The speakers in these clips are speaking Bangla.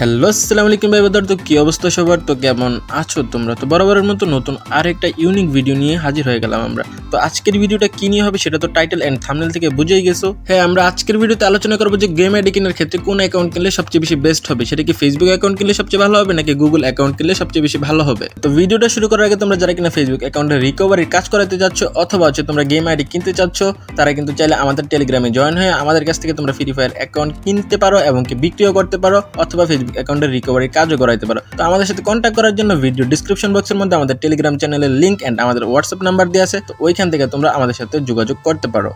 হ্যালো, আসসালামু আলাইকুম ভাই বাদার তো কি অবস্থা সবার? তো কেমন আছো তোমরা? তো বরাবরের মতো নতুন আরেকটা ইউনিক ভিডিও নিয়ে হাজির হয়ে গেলাম আমরা। তো আজকের ভিডিওটা কি নিয়ে হবে সেটা তো টাইটেল এন্ড থাম্বনেল থেকে বুঝেই গেছো। হ্যাঁ আমরা আজকের ভিডিওতে আলোচনা করব যে গেম আইডি কেনার ক্ষেত্রে কোন অ্যাকাউন্ট কিনলে সবচেয়ে বেশি বেস্ট হবে? সেটা কি ফেসবুক অ্যাকাউন্ট কিনলে সবচেয়ে ভালো হবে, নাকি গুগল অ্যাকাউন্ট কিনলে সবচেয়ে বেশি ভালো হবে? তো ভিডিওটা শুরু করার আগে তোমরা যারা কিনা ফেসবুক অ্যাকাউন্টের রিকভারির কাজ করাতে যাচ্ছ অথবা হচ্ছে তোমরা গেম আইডি কিনতে চাচ্ছ, তারা কিন্তু চাইলে আমাদের টেলিগ্রামে জয়েন হয়ে আমাদের কাছ থেকে তোমরা ফ্রি ফায়ার অ্যাকাউন্ট কিনতে পারো এবং কি বিক্রিও করতে পারো, অথবা ফেসবুক অ্যাকাউন্টের রিকভারি কাজও করাইতে পারো। তো আমাদের সাথে কন্ট্যাক্ট করার জন্য ভিডিও ডিসক্রিপশন বক্সের মধ্যে আমাদের টেলিগ্রাম চ্যানেলের লিঙ্ক অ্যান্ড আমাদের হোয়াটসঅ্যাপ নাম্বার দেওয়া আছে। তো ওইখান থেকে তোমরা আমাদের সাথে যোগাযোগ করতে পারো।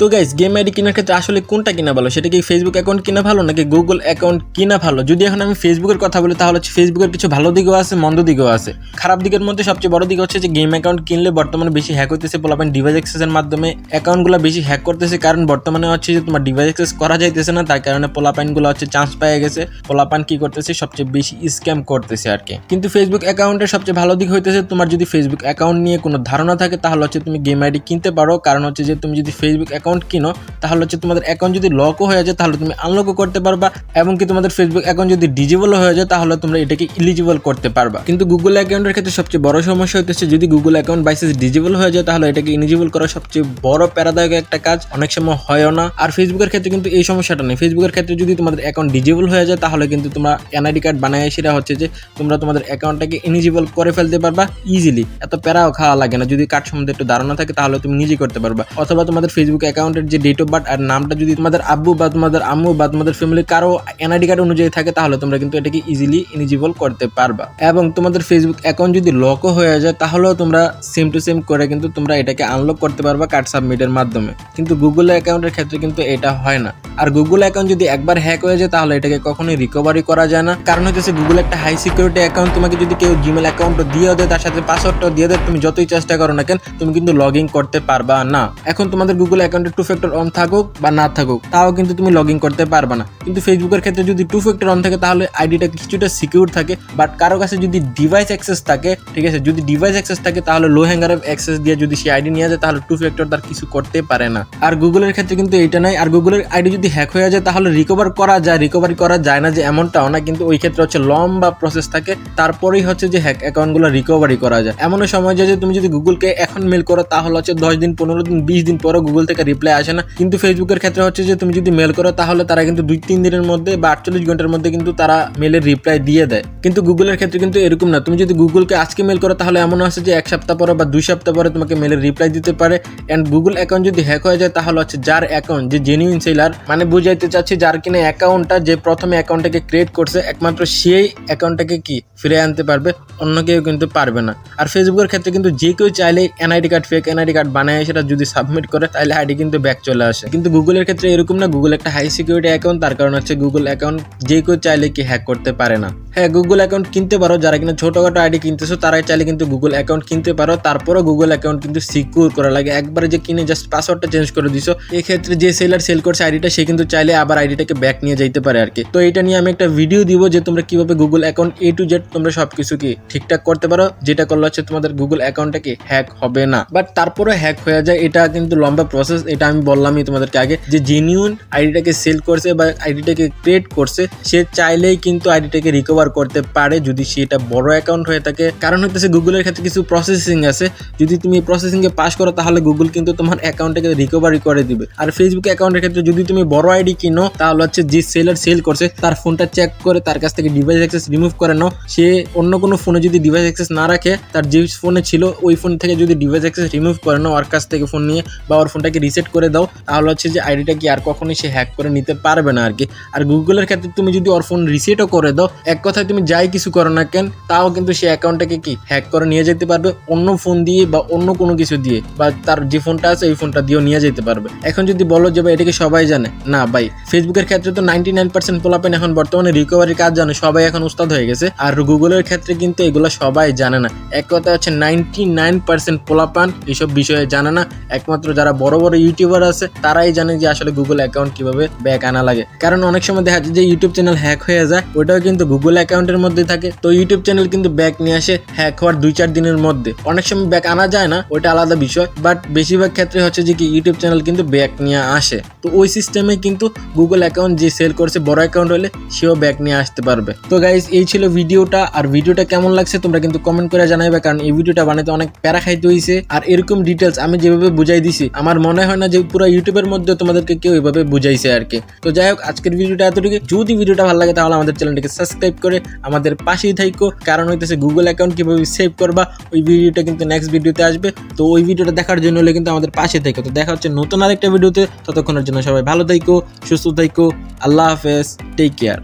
তো গাইস গেম আইডি কেনার ক্ষেত্রে আসলে কোনটা কিনা ভালো? সেটা কি ফেসবুক অ্যাকাউন্ট কিনা ভালো নাকি গুগল অ্যাকাউন্ট কিনা ভালো? যদি এখন আমি ফেসবুকের কথা বলি, তাহলে হচ্ছে ফেসবুকের কিছু ভালো দিকও আছে, মন্দ দিকও আছে। খারাপ দিকের মধ্যে সবচেয়ে বড় দিক হচ্ছে যে গেম অ্যাকাউন্ট কিনলে বর্তমানে বেশি হ্যাক হইতেছে পোলাপান ডিভাইস অ্যাক্সেসের মাধ্যমে অ্যাকাউন্টগুলো বেশি হ্যাক করতেছে, কারণ বর্তমানে হচ্ছে যে তোমার ডিভাইস অ্যাক্সেস করা যাইতেছে না, তার কারণে পোলাপাইনগুলো হচ্ছে চান্স পেয়ে গেছে। পোলাপান কি করতেছে? সবচেয়ে বেশি স্ক্যাম করতেছে আর কি। কিন্তু ফেসবুক অ্যাকাউন্টের সবচেয়ে ভালো দিক হইতেছে, তোমার যদি ফেসবুক অ্যাকাউন্ট নিয়ে কোনো ধারণা থাকে, তাহলে হচ্ছে তুমি গেম আইডি কিনতে পারো। কারণ হচ্ছে যে তুমি যদি ফেসবুক অ্যাকাউন্ট কিনো, তাহলে হচ্ছে তোমাদের অ্যাকাউন্ট যদি লকও হয়ে যায়, তাহলে তুমি আনলকও করতে পারবা। এবং কি তোমাদের ফেসবুক অ্যাকাউন্ট যদি ডিজেবল হয়ে যায়, তাহলে তোমরা এটাকে ইলিজিবল করতে পারবা। কিন্তু গুগল অ্যাকাউন্টের ক্ষেত্রে সবচেয়ে বড় সমস্যা হচ্ছে যদি গুগল অ্যাকাউন্ট বাইসেস ডিজেবল হয়ে যায়, তাহলে এটাকে ইলিজিবল করা সবচেয়ে বড় প্যারাদায়ক একটা কাজ। অনেক সময় হয়ও না। আর ফেসবুকের ক্ষেত্রে কিন্তু এই সমস্যাটা নেই। ফেসবুকের ক্ষেত্রে যদি তোমাদের অ্যাকাউন্ট ডিজেবল হয়ে যায়, তাহলে কিন্তু তোমরা এনআইডি কার্ড বানায় সেটা হচ্ছে যে, তোমরা তোমাদের অ্যাকাউন্টটাকে ইনিজিবল করে ফেলতে পারবা ইজিলি এত প্যারাও খাওয়া লাগে না। যদি কার্ড সম্বন্ধে একটু ধারণা থাকে, তাহলে তুমি নিজেই করতে পারবা। অথবা তোমাদের ফেসবুক অ্যাকাউন্টের যে ডেট অফ বার্থ আর নামটা যদি তোমাদের আব্বু বা তোমাদের আম্মু বা তোমাদের ফ্যামিলির কারও এনআইডি কার্ড অনুযায়ী থাকে, তাহলে তোমরা কিন্তু এটাকে ইজিলি ইনিজিবল করতে পারবা। এবং তোমাদের ফেসবুক অ্যাকাউন্ট যদি লকও হয়ে যায়, তাহলেও তোমরা সেম টু সেম করে কিন্তু তোমরা এটাকে আনলক করতে পারবা কার্ড সাবমিটের মাধ্যমে। কিন্তু গুগল অ্যাকাউন্টের ক্ষেত্রে কিন্তু এটা হয় না। আর গুগল অ্যাকাউন্ট যদি একবার হ্যাক হয়ে যায়, তাহলে এটাকে কখনোই রিকভারি করা যায় না। কারণ হচ্ছে গুগল একটা হাই সিকিউরিটি অ্যাকাউন্ট তোমাকে যদি কেউ জিমেল অ্যাকাউন্টও দিয়ে দেয়, তার সাথে পাসওয়ার্ডটাও দিয়ে দেয়, তুমি যতই চেষ্টা করো না কেন, তুমি কিন্তু লগ ইন করতে পারবা না। এখন তোমাদের গুগল টু ফ্যাক্টর অন থাকুক বা না থাকুক, তাও কিন্তু তুমি লগ ইন করতে পারবে না। কিন্তু ফেসবুকের ক্ষেত্রে যদি টু ফ্যাক্টর অন থাকে, তাহলে আইডিটা কিছুটা সিকিউর থাকে বাট কারও কাছে যদি ডিভাইস অ্যাক্সেস থাকে, ঠিক আছে, যদি ডিভাইস অ্যাক্সেস থাকে, তাহলে লো হ্যাঙ্গার অ্যাক্সেস দিয়ে যদি সে আইডি নিয়ে যায়, তাহলে টু ফ্যাক্টর তার কিছু করতে পারে না। আর গুগলের ক্ষেত্রে কিন্তু এটা নাই, আর গুগলের আইডি যদি হ্যাক হয়ে যায়, তাহলে রিকভার করা যায় রিকভারি করা যায় না যে এমনটাও না, কিন্তু ওই ক্ষেত্রে হচ্ছে লম্বা প্রসেস থাকে, তারপরেই হচ্ছে যে হ্যাক অ্যাকাউন্টগুলো রিকভারি করা যায়। এমনও সময় যায় যে তুমি যদি গুগলকে এখন মেল করো, তাহলে হচ্ছে দশ দিন, পনেরো দিন, বিশ দিন পরে গুগল থেকে রিপ্লাই আসে না। কিন্তু ফেসবুকের ক্ষেত্রে হচ্ছে যে, তুমি যদি মেল করো, তাহলে তারা কিন্তু দুই তিন দিনের মধ্যে বা আটচল্লিশ ঘণ্টার মধ্যে কিন্তু তারা মেলের রিপ্লাই দিয়ে দেয়। কিন্তু গুগলের ক্ষেত্রে কিন্তু এরকম না। তুমি যদি গুগলকে আজকে মেল করো, তাহলে এমন আছে যে, এক সপ্তাহ পরে বা দুই সপ্তাহ পরে তোমাকে মেলের রিপ্লাই দিতে পারে। অ্যান্ড গুগল অ্যাকাউন্ট যদি হ্যাক হয়ে যায়, তাহলে হচ্ছে যার অ্যাকাউন্ট যে জেনুইন সেলার মানে বুঝাইতে চাচ্ছি যার কিনা অ্যাকাউন্টটা যে প্রথমে অ্যাকাউন্টটাকে ক্রিয়েট করছে, একমাত্র সেই অ্যাকাউন্টটাকে কি? ফিরে আনতে পারবে, অন্য কেউ কিন্তু পারবে না। আর ফেসবুকের ক্ষেত্রে কিন্তু যে কেউ চাইলে NID card fake NID card বানায়, সেটা যদি সাবমিট করে, তাহলে আইডি কিন্তু ব্যাক চলে আসে। কিন্তু গুগলের ক্ষেত্রে এরকম না, গুগল একটা হাই সিকিউরিটি অ্যাকাউন্ট তার কারণ হচ্ছে গুগল অ্যাকাউন্ট যে কেউ চাইলে কি হ্যাক করতে পারে না। হ্যাঁ গুগল অ্যাকাউন্ট কিনতে পারো, যারা কিনা ছোটখাটো আইডি কিনতেছো, তারাই চাইলে কিন্তু গুগল অ্যাকাউন্ট কিনতে পারো। তারপরও গুগল অ্যাকাউন্ট কিন্তু সিকিউর করা লাগে। একবারে যে কিনে জাস্ট পাসওয়ার্ডটা চেঞ্জ করে দিছো, এক্ষেত্রে যে সেলার সেল করছে আইডিটা সে কিন্তু চাইলে আবার আইডিটাকে ব্যাক নিয়ে যাইতে পারে আর কি। তো এটা নিয়ে আমি একটা ভিডিও দিব যে তোমরা কীভাবে Google account A to Z তোমরা সবকিছু কি ঠিকঠাক করতে পারো, যেটা করলে হচ্ছে তোমাদের গুগল অ্যাকাউন্টটা কি হ্যাক হবে না। বাট তারপরে হ্যাক হয়ে যায়, এটা কিন্তু লম্বা প্রসেস এটা আমি বললামই তোমাদেরকে আগে, যে জেনিউন আইডিটাকে সেল করছে বা আইডিটাকে ক্রিয়েট করছে, সে চাইলেই কিন্তু আইডিটাকে রিকভার করতে পারে যদি সেটা বড় অ্যাকাউন্ট হয়ে থাকে। কারণ হচ্ছে গুগলের ক্ষেত্রে কিছু প্রসেসিং আছে। যদি তুমি প্রসেসিং এ পাস করো, তাহলে গুগল কিন্তু তোমার অ্যাকাউন্টটাকে রিকভারি করে দিবে। আর ফেসবুক অ্যাকাউন্টের ক্ষেত্রে যদি তুমি বড় আইডি কিনো, তাহলে হচ্ছে যে সেলার সেল করছে, তার ফোনটা চেক করে তার কাছ থেকে ডিভাইস অ্যাক্সেস রিমুভ করে নাও। সে অন্য কোনো ফোনে যদি ডিভাইস অ্যাক্সেস না রাখে, তার যে ফোনে ছিল, ওই ফোন থেকে যদি ডিভাইস অ্যাক্সেস রিমুভ করে নাও, ওর কাছ থেকে ফোন নিয়ে বা ওর ফোনটাকে রিসেট করে দাও, তাহলে হচ্ছে যে আইডিটা কি আর কখনোই সে হ্যাক করে নিতে পারবে না আর কি আর গুগলের ক্ষেত্রে তুমি যদি ওর ফোন রিসেটও করে দাও, এক কথায় তুমি যাই কিছু করো না কেন, তাও কিন্তু সে অ্যাকাউন্টটাকে কি হ্যাক করে নিয়ে যেতে পারবে, অন্য ফোন দিয়ে বা অন্য কোনো কিছু দিয়ে, বা তার যে ফোনটা আছে ওই ফোনটা দিয়েও নিয়ে যেতে পারবে। এখন যদি বলো যে ভাই এটাকে সবাই জানে? না ভাই। ফেসবুকের ক্ষেত্রে তো নাইনটি নাইন পার্সেন্ট পোলাপেন এখন বর্তমানে রিকভারির কাজ জানে, সবাই এখন উস্তাদ হয়ে গেছে। আর গুগলের ক্ষেত্রে কিন্তু এগুলো সবাই জানে না। এক কথা হচ্ছে নাইনটি নাইন পার্সেন্ট পোলাপান এইসব বিষয়ে জানে না। একমাত্র যারা বড় বড় ইউটিউবার আছে, তারাই জানে যে আসলে গুগল অ্যাকাউন্ট কীভাবে ব্যাক আনা লাগে। কারণ অনেক সময় দেখা যায় যে ইউটিউব চ্যানেল হ্যাক হয়ে যায় ওটাও কিন্তু গুগল অ্যাকাউন্টের মধ্যে থাকে। তো ইউটিউব চ্যানেল কিন্তু ব্যাক নিয়ে আসে হ্যাক হওয়ার দুই চার দিনের মধ্যে। অনেক সময় ব্যাক আনা যায় না ওটা আলাদা বিষয় বাট বেশিরভাগ ক্ষেত্রে হচ্ছে যে কি ইউটিউব চ্যানেল কিন্তু ব্যাক নিয়ে আসে। তো ওই সিস্টেমে কিন্তু গুগল অ্যাকাউন্ট যে সেল করছে, বড় অ্যাকাউন্ট হলে সেও ব্যাক নিয়ে আসতে পারবে। তো গাইজ এই ছিল ভিডিওটা। আর ভিডিওটা কেমন লাগছে তোমরা কিন্তু কমেন্ট করে জানাইবে, কারণ এই ভিডিওটা বানাতে অনেক প্যারা খাইতে হয়েছে আর এরকম ডিটেলস আমি যেভাবে বুঝাই দিছি, আমার মনে হয় না যে পুরো ইউটিউবের মধ্যে তোমাদেরকে কেউ এভাবে বুঝাইছে আর কি। তো যাই হোক, আজকের ভিডিওটা এতটুকু যদি ভিডিওটা ভালো লাগে, তাহলে আমাদের চ্যানেলটিকে সাবস্ক্রাইব করে আমাদের পাশেই থাইকো। কারণ হইতেছে গুগল অ্যাকাউন্ট কীভাবে সেভ করবা, ওই ভিডিওটা কিন্তু নেক্সট ভিডিওতে আসবে। তো ওই ভিডিওটা দেখার জন্য হলে কিন্তু আমাদের পাশে থাকো তো দেখা হচ্ছে নতুন আরেকটা ভিডিওতে। ততক্ষণের জন্য সবাই ভালো থাইকো, সুস্থ থাইকো। আল্লাহ হাফেজ টেক কেয়ার